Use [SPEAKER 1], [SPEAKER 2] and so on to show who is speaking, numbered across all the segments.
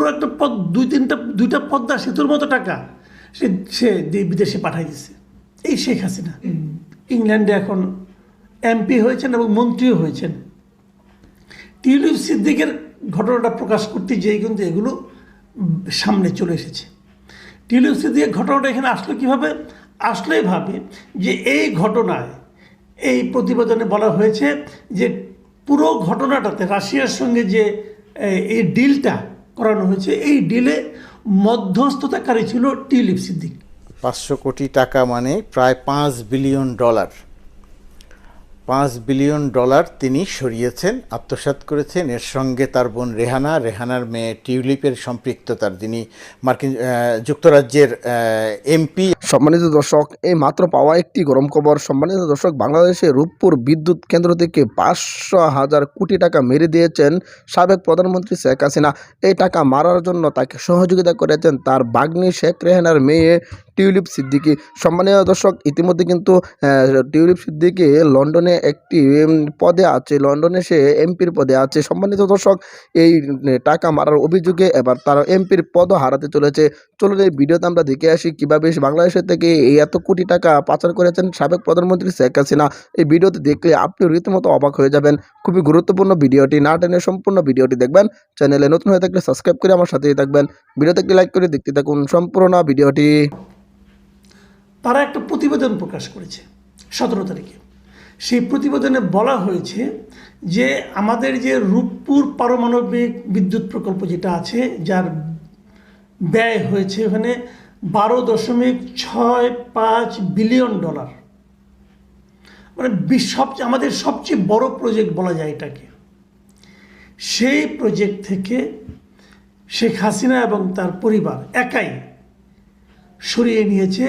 [SPEAKER 1] পুরো একটা পদ দুই তিনটা দুইটা পদ্মা সেতুর মতো টাকা সে সে বিদেশে পাঠাই দিছে। এই শেখ হাসিনা। ইংল্যান্ডে এখন এমপি হয়েছেন এবং মন্ত্রীও হয়েছেন। টিউলিপ সিদ্দিকের ঘটনাটা প্রকাশ করতে যেয়ে কিন্তু এগুলো সামনে চলে এসেছে। টিউলিপ সিদ্দিকের ঘটনাটা এখানে আসলো কীভাবে? আসলেই ভাবে যে এই ঘটনায় এই প্রতিবেদনে বলা হয়েছে যে পুরো ঘটনাটাতে রাশিয়ার সঙ্গে যে এই ডিলটা করানো হয়েছে। এই ডিলে মধ্যস্থতাকারী ছিল টিলিপ সিদ্দিক।
[SPEAKER 2] পাঁচশো কোটি টাকা মানে প্রায় পাঁচ বিলিয়ন ডলার পাঁচ বিলিয়ন ডলার তিনি সরিয়েছেন, আত্মসাৎ করেছেন। এর সঙ্গে তার বোন রেহানা, রেহানার মেয়ে টিউলিপের সম্পৃক্ততার যিনি মার্কিন যুক্তরাজ্যের এমপি।
[SPEAKER 3] সম্মানিত দর্শক, এই মাত্র পাওয়া একটি গরম খবর। সম্মানিত দর্শক, বাংলাদেশে রূপপুর বিদ্যুৎ কেন্দ্র থেকে পাঁচশো হাজার কোটি টাকা মেরে দিয়েছেন সাবেক প্রধানমন্ত্রী শেখ হাসিনা। এই টাকা মারার জন্য তাকে সহযোগিতা করেছেন তার বাগ্নি শেখ রেহানার মেয়ে টিউলিপ সিদ্দিকী। সম্মানীয় দর্শক, ইতিমধ্যে কিন্তু টিউলিপ সিদ্দিকী লন্ডনে একটি পদে আছে, লন্ডনে সে এমপির পদে আছে। সম্মানিত দর্শক, এই টাকা মারার অভিযোগে এবার তার এমপির পদও হারাতে চলেছে। চলুন এই ভিডিওতে আমরা দেখে আসি কীভাবে বাংলাদেশের থেকে এই এত কোটি টাকা পাচার করেছেন সাবেক প্রধানমন্ত্রী শেখ হাসিনা। এই ভিডিওতে দেখলে আপনি রীতিমতো অবাক হয়ে যাবেন। খুবই গুরুত্বপূর্ণ ভিডিওটি না টেনে সম্পূর্ণ ভিডিওটি দেখবেন। চ্যানেলে নতুন হয়ে থাকলে সাবস্ক্রাইব করে আমার সাথেই থাকবেন। ভিডিওতে একটি লাইক করে দেখতে থাকুন সম্পূর্ণ ভিডিওটি।
[SPEAKER 1] তারা একটা প্রতিবেদন প্রকাশ করেছে সতেরো তারিখে। সেই প্রতিবেদনে বলা হয়েছে যে আমাদের যে রূপপুর পারমাণবিক বিদ্যুৎ প্রকল্প যেটা আছে, যার ব্যয় হয়েছে ওখানে বারো দশমিক ছয় পাঁচ বিলিয়ন ডলার। মানে বিশ্ব সবচেয়ে আমাদের সবচেয়ে বড় প্রজেক্ট বলা যায় এটাকে। সেই প্রজেক্ট থেকে শেখ হাসিনা এবং তার পরিবার একাই সরিয়ে নিয়েছে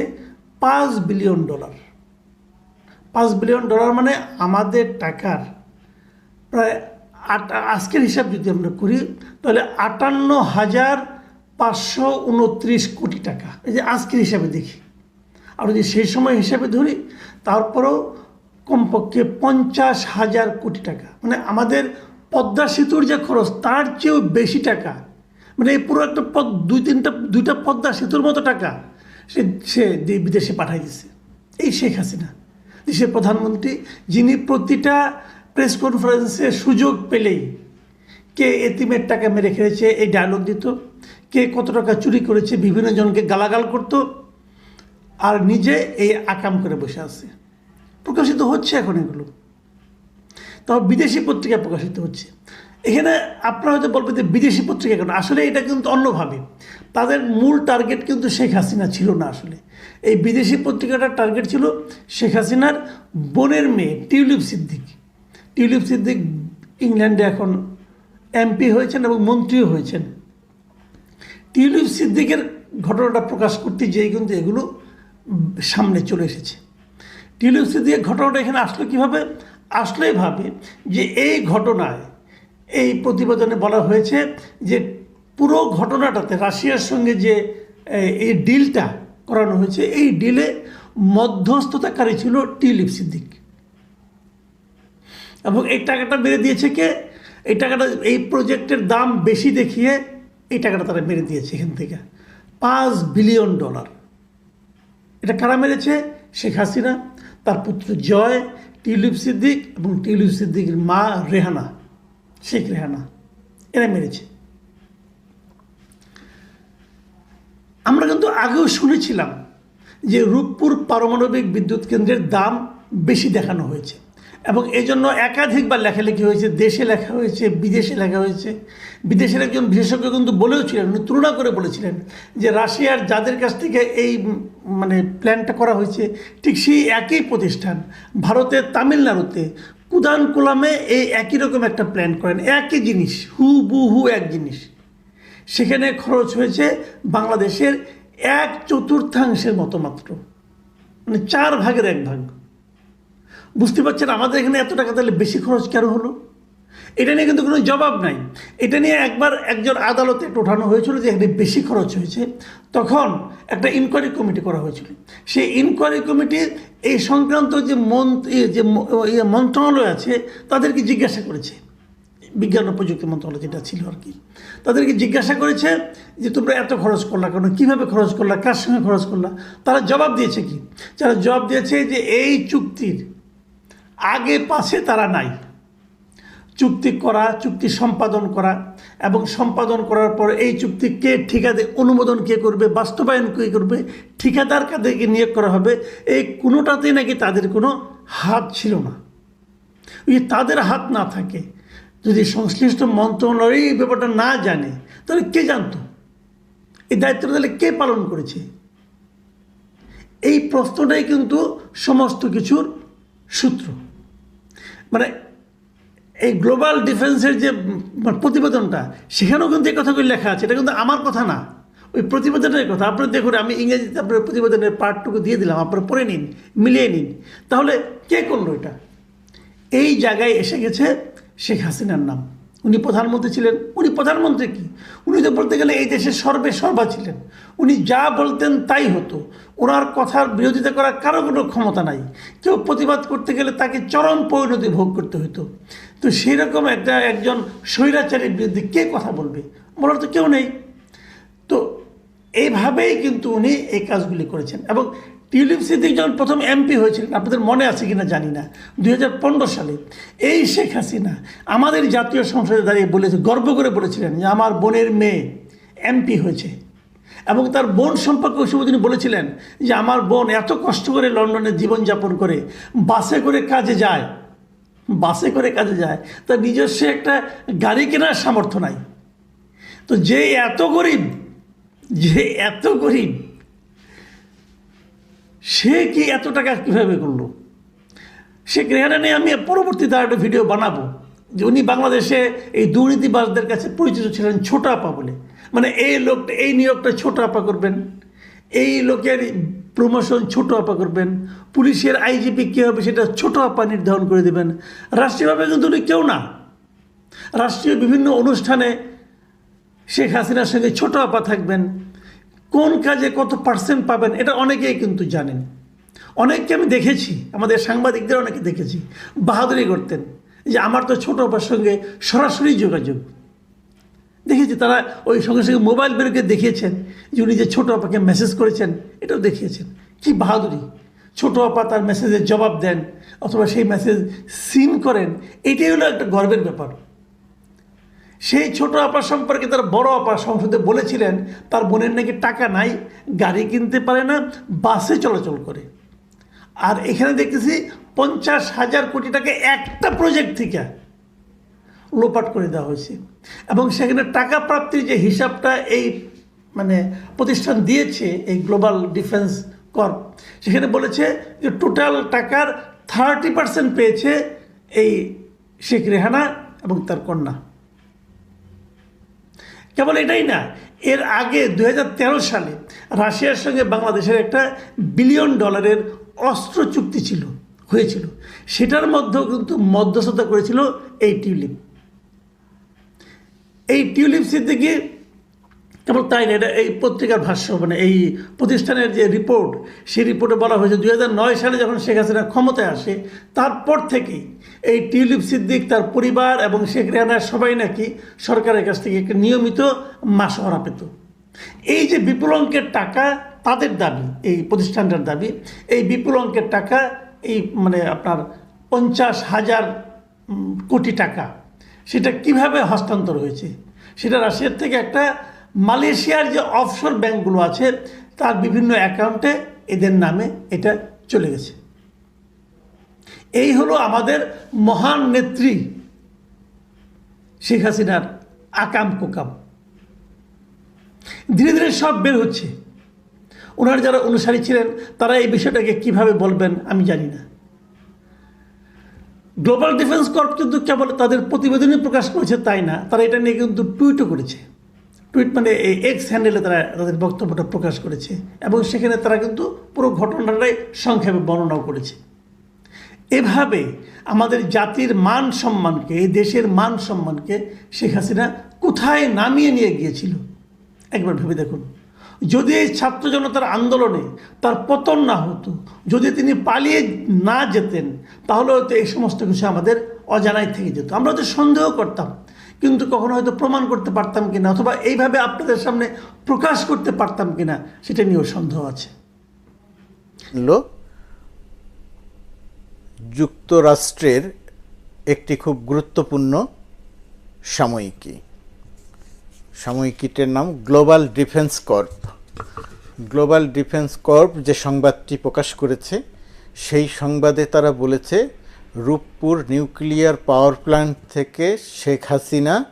[SPEAKER 1] পাঁচ বিলিয়ন ডলার। পাঁচ বিলিয়ন ডলার মানে আমাদের টাকার প্রায় আট, আজকের হিসাব যদি আমরা করি, তাহলে আটান্ন হাজার পাঁচশো উনত্রিশ কোটি টাকা। এই যে আজকের হিসাবে দেখি। আর যদি সেই সময় হিসাবে ধরি, তারপরেও কমপক্ষে পঞ্চাশ হাজার কোটি টাকা। মানে আমাদের পদ্মা সেতুর যে খরচ, তার চেয়েও বেশি টাকা। মানে এই পুরো একটা পদ, দুই তিনটা, দুইটা পদ্মা সেতুর মতো টাকা সে সে বিদেশে পাঠাই দিছে। এই শেখ হাসিনা। দেশের প্রধানমন্ত্রী, যিনি প্রতিটা প্রেস কনফারেন্সে সুযোগ পেলেই কে এতিমের টাকা মেরে খেয়েছে, এই ডায়লগ দিত, কে কত টাকা চুরি করেছে, বিভিন্ন জনকে গালাগাল করত, আর নিজে এই আকাম করে বসে আছে। প্রকাশিত হচ্ছে এখন এগুলো। তবে বিদেশি পত্রিকায় প্রকাশিত হচ্ছে। এখানে আপনারা হয়তো বলবেন যে বিদেশি পত্রিকা কেন? আসলে এটা কিন্তু অন্যভাবে। তাদের মূল টার্গেট কিন্তু শেখ হাসিনা ছিল না আসলে। এই বিদেশি পত্রিকাটার টার্গেট ছিল শেখ হাসিনার বোনের মেয়ে, টিউলিপ সিদ্দিক। টিউলিপ সিদ্দিক ইংল্যান্ডে এখন এমপি হয়েছেন এবং মন্ত্রীও হয়েছেন। টিউলিপ সিদ্দিকের ঘটনাটা প্রকাশ করতে যেয়ে কিন্তু এগুলো সামনে চলে এসেছে। টিউলিপ সিদ্দিকের ঘটনাটা এখানে আসলো কীভাবে? আসলেই ভাবে যে এই ঘটনায় এই প্রতিবেদনে বলা হয়েছে যে পুরো ঘটনাটাতে রাশিয়ার সঙ্গে যে এই ডিলটা করানো হয়েছে, এই ডিলে মধ্যস্থতাকারী ছিল টিউলিপ সিদ্দিক। এবং এই টাকাটা মেরে দিয়েছে কে? এই টাকাটা, এই প্রজেক্টের দাম বেশি দেখিয়ে এই টাকাটা তারা মেরে দিয়েছে এখান থেকে। পাঁচ বিলিয়ন ডলার। এটা কারা মেরেছে? শেখ হাসিনা, তার পুত্র জয় টিউলিপ সিদ্দিক এবং টিউলিপ সিদ্দিকের মা রেহানা। শেখ রেহানা এরা মেরেছে। আমরা কিন্তু আগেও শুনেছিলাম যে রূপপুর পারমাণবিক বিদ্যুৎ কেন্দ্রের দাম বেশি দেখানো হয়েছে এবং এই জন্য একাধিকবার লেখালেখি হয়েছে, দেশে লেখা হয়েছে, বিদেশে লেখা হয়েছে। বিদেশের একজন বিশেষজ্ঞ কিন্তু বলেও ছিলেন, উনি তুলনা করে বলেছিলেন যে রাশিয়ার যাদের কাছ থেকে এই মানে প্ল্যানটা করা হয়েছে, ঠিক সেই একই প্রতিষ্ঠান ভারতের তামিলনাড়ুতে কুদানকুলামে এই একই রকম একটা প্ল্যান করেন, একই জিনিস, হু বু হু এক জিনিস। সেখানে খরচ হয়েছে বাংলাদেশের এক চতুর্থাংশের মতো মাত্র। মানে চার ভাগের এক ভাগ। বুঝতে পারছেন? আমাদের এখানে এত টাকা তাহলে বেশি খরচ কেন হলো? এটা নিয়ে কিন্তু কোনো জবাব নাই। এটা নিয়ে একবার একজন আদালতে ওঠানো হয়েছিল যে এখানে বেশি খরচ হয়েছে। তখন একটা ইনকোয়ারি কমিটি করা হয়েছিল। সেই ইনকোয়ারি কমিটির এই সংক্রান্ত যে মন্ত্রী যে ইয়ে মন্ত্রণালয় আছে, তাদেরকে জিজ্ঞাসা করেছে। বিজ্ঞান ও প্রযুক্তি মন্ত্রণালয় যেটা ছিল আর কি। তাদেরকে জিজ্ঞাসা করেছে যে, তোমরা এত খরচ করলা কেন? কীভাবে খরচ করলা? কার সঙ্গে খরচ করলা? তারা জবাব দিয়েছে কি? তারা জবাব দিয়েছে যে, এই চুক্তির আগে পাশে তারা নাই। চুক্তি করা, চুক্তি সম্পাদন করা এবং সম্পাদন করার পর এই চুক্তি কে ঠিকাদার, অনুমোদন কে করবে, বাস্তবায়ন কে করবে ঠিকাদার কাদেরকে নিয়োগ করা হবে, এই কোনোটাতেই নাকি তাদের কোনো হাত ছিল না। ওই তাদের হাত না থাকে, যদি সংশ্লিষ্ট মন্ত্রণালয় এই ব্যাপারটা না জানে, তাহলে কে জানতো? এই দায়িত্বটা তাহলে কে পালন করেছে? এই প্রশ্নটাই কিন্তু সমস্ত কিছুর সূত্র। মানে এই গ্লোবাল ডিফেন্সের যে প্রতিবেদনটা, সেখানেও কিন্তু এই কথাগুলি লেখা আছে। এটা কিন্তু আমার কথা না। ওই প্রতিবেদনের কথা। আপনি দেখুন, আমি ইংরেজিতে আপনার প্রতিবেদনের পার্টটুকু দিয়ে দিলাম। আপনারা পড়ে নিন, মিলিয়ে নিন। তাহলে কে করল এটা? এই জায়গায় এসে গেছে শেখ হাসিনার নাম। উনি প্রধানমন্ত্রী ছিলেন। উনি প্রধানমন্ত্রী কি? উনি তো বলতে গেলে এই দেশের সর্বে সর্বা ছিলেন। উনি যা বলতেন তাই হতো। ওনার কথার বিরোধিতা করার কারও কোনো ক্ষমতা নাই। কেউ প্রতিবাদ করতে গেলে তাকে চরম পরিণতি ভোগ করতে হতো তো সেই রকম একটা একজন স্বৈরাচারীর বিরুদ্ধে কে কথা বলবে? বলার তো কেউ নেই। তো এইভাবেই কিন্তু উনি এই কাজগুলি করেছেন। এবং টিউলিপ সিদ্দিক যখন প্রথম এমপি হয়েছিলেন, আপনাদের মনে আছে কিনা জানি না দু হাজার পনেরো সালে, এই শেখ হাসিনা আমাদের জাতীয় সংসদে দাঁড়িয়ে বলেছে, গর্ব করে বলেছিলেন যে আমার বোনের মেয়ে এমপি হয়েছে। এবং তার বোন সম্পর্কে ওই তিনি বলেছিলেন যে আমার বোন এত কষ্ট করে লন্ডনে জীবনযাপন করে, বাসে করে কাজে যায়, বাসে করে কাজে যায়, তার নিজস্ব একটা গাড়ি কেনার সামর্থ্য নাই। তো যে এত গরিব, যে এত গরিব সে কি এত টাকা কীভাবে করল? শেখ রেহানা নিয়ে আমি পরবর্তীতে আর একটা ভিডিও বানাবো। যে উনি বাংলাদেশে এই দুর্নীতিবাজদের কাছে পরিচিত ছিলেন ছোট আপা বলে। মানে এই লোকটা এই নিয়োগটা ছোট আপা করবেন, এই লোকের প্রমোশন ছোট আপা করবেন, পুলিশের আইজিপি কী হবে সেটা ছোট আপা নির্ধারণ করে দেবেন। রাষ্ট্রীয়ভাবে কিন্তু উনি কেউ না। রাষ্ট্রীয় বিভিন্ন অনুষ্ঠানে শেখ হাসিনার সঙ্গে ছোট আপা থাকবেন। কোন কাজে কত পার্সেন্ট পাবেন, এটা অনেকেই কিন্তু জানেন। অনেককে আমি দেখেছি, আমাদের সাংবাদিকদের অনেকে দেখেছি, বাহাদুরি করতেন। যে আমার তো ছোট আপার সঙ্গে সরাসরি যোগাযোগ। দেখেছি তারা ওই সঙ্গে সঙ্গে মোবাইল বেরোকে দেখিয়েছেন, যে উনি যে ছোটো আপাকে মেসেজ করেছেন, এটাও দেখিয়েছেন। কি বাহাদুরি! ছোটো আপা তার মেসেজের জবাব দেন, অথবা সেই মেসেজ সিন করেন, এটাই হলো একটা গর্বের ব্যাপার। সেই ছোট আপা সম্পর্কে তার বড় আপা সংসদে বলেছিলেন, তার বোনের নাকি টাকা নাই, গাড়ি কিনতে পারে না, বাসে চলাচল করে। আর এখানে দেখতেছি পঞ্চাশ হাজার কোটি টাকা একটা প্রজেক্ট থেকে লোপাট করে দেওয়া হয়েছে। এবং সেখানে টাকা প্রাপ্তির যে হিসাবটা এই মানে প্রতিষ্ঠান দিয়েছে, এই গ্লোবাল ডিফেন্স কর্প সেখানে বলেছে যে টোটাল টাকার থার্টি পার্সেন্ট পেয়েছে এই শেখ রেহানা এবং তার কন্যা। কেবল এটাই না, এর আগে দু হাজার তেরো সালে রাশিয়ার সঙ্গে বাংলাদেশের একটা বিলিয়ন ডলারের অস্ত্র চুক্তি ছিল, হয়েছিল। সেটার মধ্যেও কিন্তু মধ্যস্থতা করেছিল এই টিউলিপ। এই টিউলিপ সিদ্দিকি কেবল তাই না, এটা এই পত্রিকার ভাষ্য মানে এই প্রতিষ্ঠানের যে রিপোর্ট সেই রিপোর্টে বলা হয়েছে দু হাজার নয় সালে যখন শেখ হাসিনা ক্ষমতায় আসে, তারপর থেকেই এই টিউলিপ সিদ্দিক, তার পরিবার এবং শেখ রেহানার সবাই নাকি সরকারের কাছ থেকে একটা নিয়মিত মাস মাসহরা পেত। এই যে বিপুল অঙ্কের টাকা তাদের দাবি, এই প্রতিষ্ঠানটার দাবি, এই বিপুল অঙ্কের টাকা, এই মানে আপনার পঞ্চাশ হাজার কোটি টাকা, সেটা কীভাবে হস্তান্তর হয়েছে? সেটা রাশিয়ার থেকে একটা মালয়েশিয়ার যে অফশোর ব্যাংকগুলো আছে, তার বিভিন্ন অ্যাকাউন্টে এদের নামে এটা চলে গেছে। এই হলো আমাদের মহান নেত্রী শেখ হাসিনার আকাম কোকাম। ধীরে ধীরে সব বের হচ্ছে। ওনার যারা অনুসারী ছিলেন, তারা এই বিষয়টাকে কীভাবে বলবেন আমি জানি না। গ্লোবাল ডিফেন্স কর্প কিন্তু কেবল তাদের প্রতিবেদনই প্রকাশ করেছে তাই না, তারা এটা নিয়ে কিন্তু টুইটও করেছে। টুইট মানে এই এক্স হ্যান্ডেলে তারা তাদের বক্তব্যটা প্রকাশ করেছে এবং সেখানে তারা কিন্তু পুরো ঘটনাটাই সংক্ষেপে বর্ণনাও করেছে। এভাবে আমাদের জাতির মান সম্মানকে, এই দেশের মান সম্মানকে শেখ হাসিনা কোথায় নামিয়ে নিয়ে গিয়েছিল? একবার ভেবে দেখুন। যদি এই ছাত্র জনতার আন্দোলনে তার পতন না হতো, যদি তিনি পালিয়ে না যেতেন, তাহলে হয়তো এই সমস্ত কিছু আমাদের অজানায় থেকে যেত। আমরা হয়তো সন্দেহ করতাম কিন্তু কখনো হয়তো প্রমাণ করতে পারতাম কিনা, অথবা এইভাবে আপনাদের সামনে প্রকাশ করতে পারতাম কিনা, সেটা নিয়েও সন্দেহ আছে।
[SPEAKER 2] যুক্তরাষ্ট্রের একটি খুব গুরুত্বপূর্ণ সাময়িকী। সাময়িকীটির নাম global defence corp. Global defence corp যে সংবাদটি প্রকাশ করেছে, সেই সংবাদে তারা বলেছে রূপপুর নিউক্লিয়ার পাওয়ার প্ল্যান্ট থেকে শেখ হাসিনা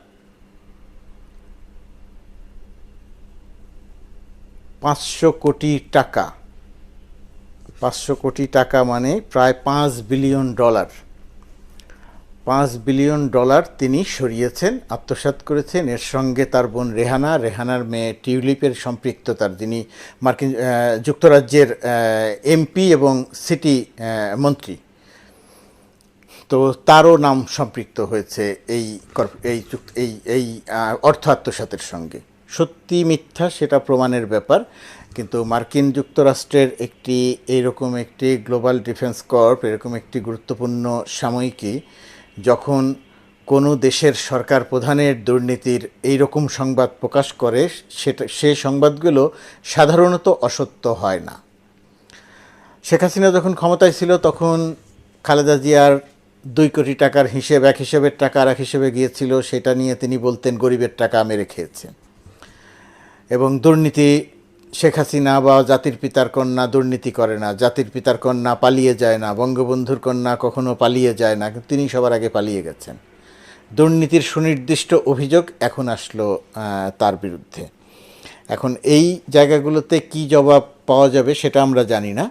[SPEAKER 2] পাঁচশো কোটি টাকা। পাঁচশো কোটি টাকা মানে প্রায় পাঁচ বিলিয়ন ডলার। পাঁচ বিলিয়ন ডলার তিনি সরিয়েছেন, আত্মসাৎ করেছেন। এর সঙ্গে তার বোন রেহানা, রেহানার মেয়ে টিউলিপের সম্পৃক্ততার। যিনি মার্কিন যুক্তরাজ্যের এমপি এবং সিটি মন্ত্রী। তো তারও নাম সম্পৃক্ত হয়েছে এই এই এই এই অর্থ আত্মসাতের সঙ্গে। সত্যি মিথ্যা সেটা প্রমাণের ব্যাপার, কিন্তু মার্কিন যুক্তরাষ্ট্রের একটি এইরকম একটি গ্লোবাল ডিফেন্স কর্প, এরকম একটি গুরুত্বপূর্ণ সাময়িকী, যখন কোনো দেশের সরকার প্রধানের দুর্নীতির এই রকম সংবাদ প্রকাশ করে, সেটা, সে সংবাদগুলো সাধারণত অসত্য হয় না। শেখ হাসিনা যখন ক্ষমতায় ছিল, তখন খালেদা জিয়ার দুই কোটি টাকার হিসেব, এক হিসেবের টাকা আর এক হিসেবে গিয়েছিল, সেটা নিয়ে তিনি বলতেন, গরিবের টাকা মেরে খেয়েছে এবং দুর্নীতি, শেখ হাসিনা বা জাতির পিতার কন্যা দুর্নীতি করে না। জাতির পিতার কন্যা পালিয়ে যায় না, বঙ্গবন্ধুর কন্যা কখনো পালিয়ে যায় না, কিন্তু তিনি সবার আগে পালিয়ে গেছেন। দুর্নীতির সুনির্দিষ্ট অভিযোগ এখন আসলো তার বিরুদ্ধে। এখন এই জায়গাগুলোতে কি জবাব পাওয়া যাবে সেটা আমরা জানি না,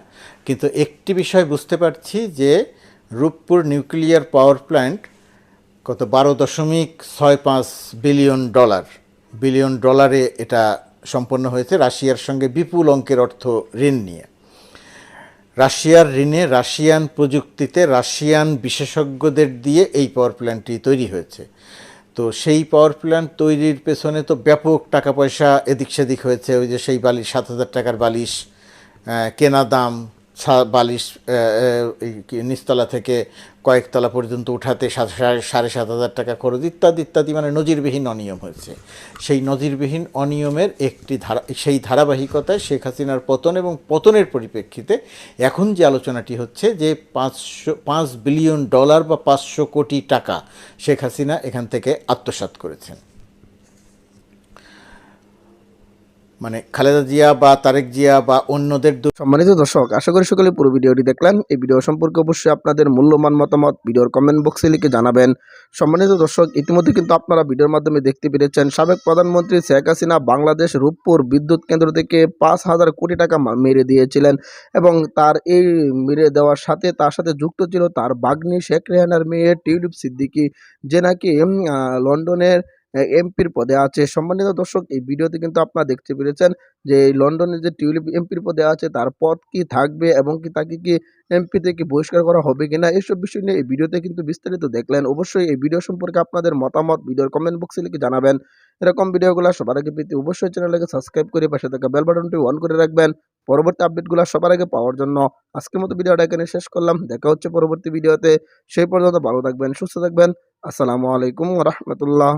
[SPEAKER 2] কিন্তু একটি বিষয় বুঝতে পারছি যে রূপপুর নিউক্লিয়ার পাওয়ার প্ল্যান্ট কত বারো দশমিক ছয় পাঁচ বিলিয়ন ডলার। বিলিয়ন ডলারে এটা সম্পন্ন হয়েছে রাশিয়ার সঙ্গে বিপুল অঙ্কের অর্থ ঋণ নিয়ে। রাশিয়ার ঋণে রাশিয়ান প্রযুক্তিতে রাশিয়ান বিশেষজ্ঞদের দিয়ে এই পাওয়ার প্ল্যান্টটি তৈরি হয়েছে। তো সেই পাওয়ার প্ল্যান্ট তৈরির পেছনে তো ব্যাপক টাকা পয়সা এদিক সেদিক হয়েছে, ওই যে সেই বালিশ, সাত হাজার টাকার বালিশ কেনা দাম বালিশ নিচতলা থেকে কয়েকতলা পর্যন্ত উঠাতে সাড়ে সাত হাজার টাকা খরচ, ইত্যাদি ইত্যাদি মানে নজিরবিহীন অনিয়ম হয়েছে। সেই নজিরবিহীন অনিয়মের একটি ধারা, সেই ধারাবাহিকতায় শেখ হাসিনার পতন এবং পতনের পরিপ্রেক্ষিতে এখন যে আলোচনাটি হচ্ছে যে পাঁচশো, পাঁচ বিলিয়ন ডলার বা পাঁচশো কোটি টাকা শেখ হাসিনা এখান থেকে আত্মসাৎ করেছেন। মানে খালেদা জিয়া বা তারেক জিয়া বা অন্যদের
[SPEAKER 3] সম্মানিত দর্শক, আশা করি সকলে পুরো ভিডিওটি দেখলেন। এই ভিডিও সম্পর্কে অবশ্যই আপনাদের মূল্যবান মতামত ভিডিওর কমেন্ট বক্সে লিখে জানাবেন। সম্মানিত দর্শক, ইতিমধ্যে কিন্তু আপনারা ভিডিওর মাধ্যমে দেখতে পেরেছেন, সাবেক প্রধানমন্ত্রী শেখ হাসিনা বাংলাদেশ রূপপুর বিদ্যুৎ কেন্দ্র থেকে পাঁচ হাজার কোটি টাকা মেরে দিয়েছিলেন এবং তার এই মেরে দেওয়ার সাথে তার সাথে যুক্ত ছিল তার বাগ্নি শেখ রেহানার মেয়ে টিউলিপ সিদ্দিকী, যে নাকি লন্ডনের এমপির পদে আছে। সম্মানিত দর্শক, এই ভিডিওতে কিন্তু আপনারা দেখতে পেরেছেন যে লন্ডনে যে টিউলিপ এমপির পদে আছে, তার পদ কি থাকবে এবং কি তাকে কি এমপি থেকে বহিষ্কার করা হবে কিনা এইসব বিষয় নিয়ে এই ভিডিওতে কিন্তু বিস্তারিত দেখলেন। অবশ্যই এই ভিডিও সম্পর্কে আপনাদের মতামত ভিডিওর কমেন্ট বক্সে লিখে জানাবেন। এরকম ভিডিওগুলো সবার আগে পেতে অবশ্যই চ্যানেলটাকে সাবস্ক্রাইব করে পাশে থাকা বেল বাটনটি অন করে রাখবেন। পরবর্তী আপডেটগুলো সবার আগে পাওয়ার জন্য আজকের মতো ভিডিওটা এখানে শেষ করলাম। দেখা হচ্ছে পরবর্তী ভিডিওতে। সেই পর্যন্ত ভালো থাকবেন, সুস্থ থাকবেন। আসসালামু আলাইকুম রহমতুল্লাহ।